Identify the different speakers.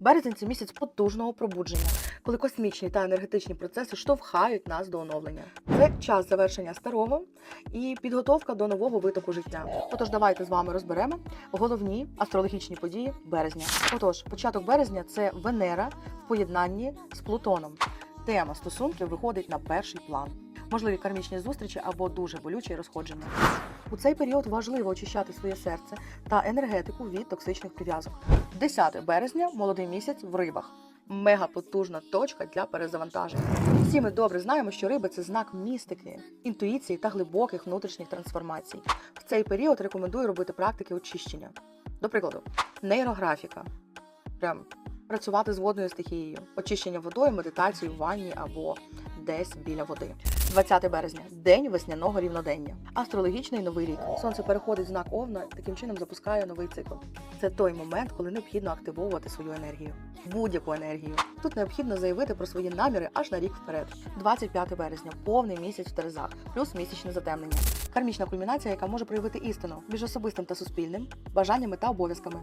Speaker 1: Березень це місяць потужного пробудження, коли космічні та енергетичні процеси штовхають нас до оновлення. Це час завершення старого і підготовка до нового витоку життя. Отож, давайте з вами розберемо головні астрологічні події березня. Отож, початок березня це Венера в поєднанні з Плутоном. Тема стосунків виходить на перший план. Можливі кармічні зустрічі або дуже болючі розходження. У цей період важливо очищати своє серце та енергетику від токсичних прив'язок. 10 березня молодий місяць в рибах. Мега потужна точка для перезавантаження. Всі ми добре знаємо, що риби це знак містики, інтуїції та глибоких внутрішніх трансформацій. В цей період рекомендую робити практики очищення. До прикладу, нейрографіка. Прям працювати з водною стихією, очищення водою, медитацію в ванні або десь біля води. 20 березня день весняного рівнодення. Астрологічний новий рік. Сонце переходить в знак Овна, таким чином запускає новий цикл. Це той момент, коли необхідно активовувати свою енергію, будь-яку енергію. Тут необхідно заявити про свої наміри аж на рік вперед. 25 березня, повний місяць в Терезах, плюс місячне затемнення. Кармічна кульмінація, яка може проявити істину між особистим та суспільним, бажаннями та обов'язками.